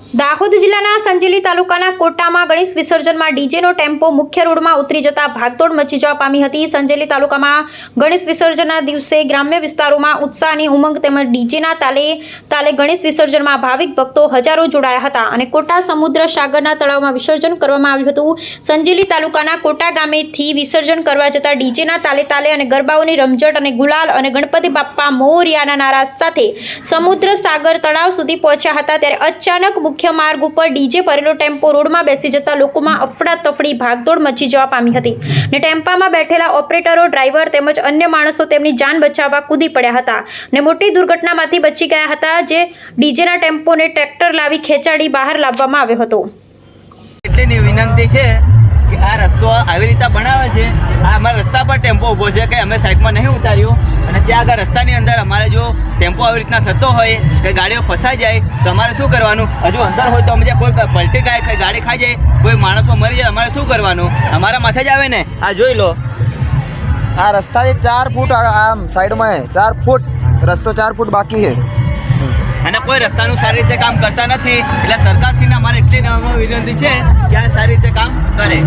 દાહોદ જિલ્લાના સંજેલી તાલુકાના કોટામાં ગણેશ વિસર્જનમાં ડીજેનો ટેમ્પો મુખ્ય રોડમાં ઉતરી જતા ભાગદોડ મચી જવા પામી હતી. સંજેલી તાલુકામાં ગણેશ વિસર્જનના દિવસે ગ્રામ્ય વિસ્તારોમાં ઉત્સાહની ઉમંગ તેમજ ડીજેના તાલે તાલે ગણેશ વિસર્જનમાં ભાવિક ભક્તો હજારો જોડાયા હતા અને કોટા સમુદ્ર સાગરના તળાવમાં વિસર્જન કરવામાં આવ્યું હતું. સંજેલી તાલુકાના કોટા ગામેથી વિસર્જન કરવા જતા ડીજેના તાલે તાલે અને ગરબાઓની રમઝટ અને ગુલાલ અને ગણપતિ બાપ્પા મોરિયાના નારા સાથે સમુદ્ર સાગર તળાવ સુધી પહોંચ્યા હતા. ત્યારે અચાનક મુખ્ય માર્ગ ઉપર ડીજે ભરેલો ટેમ્પો રોડમાં બેસી જતા લોકોમાં અફડાતફડી, ભાગદોડ મચી જવા પામી હતી ને ટેમ્પામાં બેઠેલા ઓપરેટરો, ડ્રાઈવર તેમજ અન્ય માણસો તેમની જાન બચાવવા કૂદી પડ્યા હતા ને મોટી દુર્ઘટનામાંથી બચી ગયા હતા જે ડીજેના ટેમ્પોને ટ્રેક્ટર લાવી ખેંચાડી બહાર લાવવામાં આવ્યો હતો. એટલી વિનંતી છે કે આ રસ્તો આવી છે. આ અમારા રસ્તા પર ટેમ્પો ઊભો છે કે અમે સાઈડમાં નહીં ઉતાર્યું. અને ત્યાં આગળ રસ્તાની અંદર અમારે જો ટેમ્પો આવી રીતના થતો હોય કે ગાડીઓ ફસાઈ જાય, તો અમારે શું કરવાનું? હજુ અંદર હોય તો અમે જે કોઈ પલટી ખાય ગાડી ખાઈ જાય, કોઈ માણસો મરી જાય, અમારે શું કરવાનું? અમારા માથે જ આવે ને? આ જોઈ લો. આ રસ્તાથી ચાર ફૂટ આમ સાઈડમાં ચાર ફૂટ. રસ્તો ચાર ફૂટ બાકી છે અને કોઈ રસ્તાનું સારી રીતે કામ કરતા નથી. એટલે સરકારશ્રીને અમારે એટલી વિનંતી છે કે આ સારી રીતે કામ કરે.